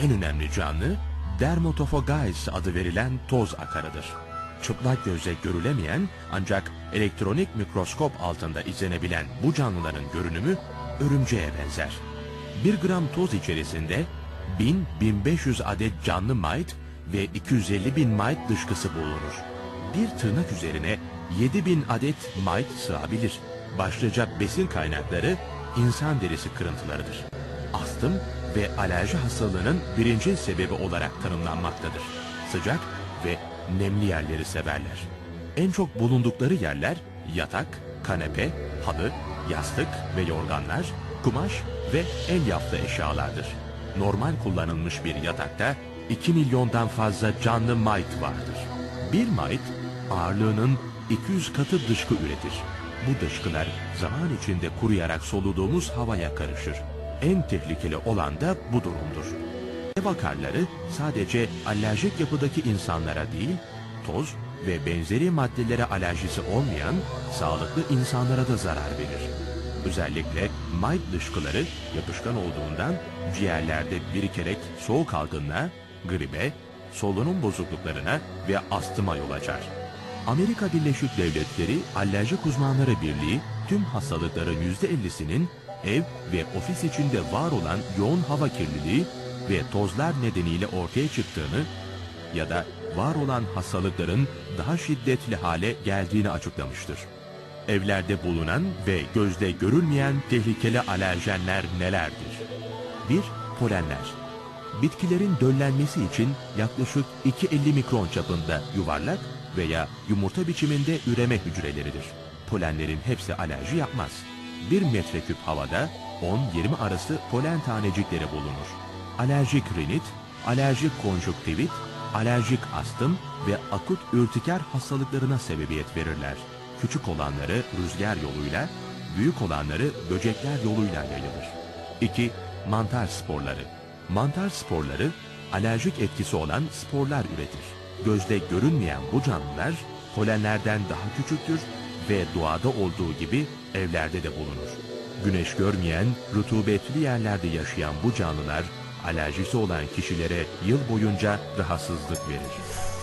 en önemli canlı Dermatophagus adı verilen toz akarıdır. Çıplak gözle görülemeyen ancak elektronik mikroskop altında izlenebilen bu canlıların görünümü örümceğe benzer. 1 gram toz içerisinde 1000-1500 adet canlı mite ve 250 bin mite dışkısı bulunur. Bir tırnak üzerine 7000 adet mite sığabilir. Başlıca besin kaynakları insan derisi kırıntılarıdır. Astım ve alerji hastalığının birinci sebebi olarak tanımlanmaktadır. Sıcak ve nemli yerleri severler. En çok bulundukları yerler yatak, kanepe, halı, yastık ve yorganlar, kumaş ve el yaptı eşyalardır. Normal kullanılmış bir yatakta 2 milyondan fazla canlı mite vardır. Bir mite ağırlığının 200 katı dışkı üretir. Bu dışkılar zaman içinde kuruyarak soluduğumuz havaya karışır. En tehlikeli olan da bu durumdur. Ev akarları sadece alerjik yapıdaki insanlara değil, toz ve benzeri maddelere alerjisi olmayan sağlıklı insanlara da zarar verir. Özellikle mite dışkıları yapışkan olduğundan ciğerlerde birikerek soğuk algınlığa, gribe, solunum bozukluklarına ve astıma yol açar. Amerika Birleşik Devletleri Alerjik Uzmanları Birliği tüm hastalıkların %50'sinin ev ve ofis içinde var olan yoğun hava kirliliği ve tozlar nedeniyle ortaya çıktığını ya da var olan hastalıkların daha şiddetli hale geldiğini açıklamıştır. Evlerde bulunan ve gözde görülmeyen tehlikeli alerjenler nelerdir? 1. Polenler. Bitkilerin döllenmesi için yaklaşık 250 mikron çapında yuvarlak veya yumurta biçiminde üreme hücreleridir. Polenlerin hepsi alerji yapmaz. 1 metreküp havada 10-20 arası polen tanecikleri bulunur. Alerjik rinit, alerjik konjüktivit, alerjik astım ve akut ürtiker hastalıklarına sebebiyet verirler. Küçük olanları rüzgar yoluyla, büyük olanları böcekler yoluyla yayılır. 2. Mantar sporları. Mantar sporları alerjik etkisi olan sporlar üretir. Gözde görünmeyen bu canlılar polenlerden daha küçüktür ve doğada olduğu gibi evlerde de bulunur. Güneş görmeyen, rutubetli yerlerde yaşayan bu canlılar alerjisi olan kişilere yıl boyunca rahatsızlık verir.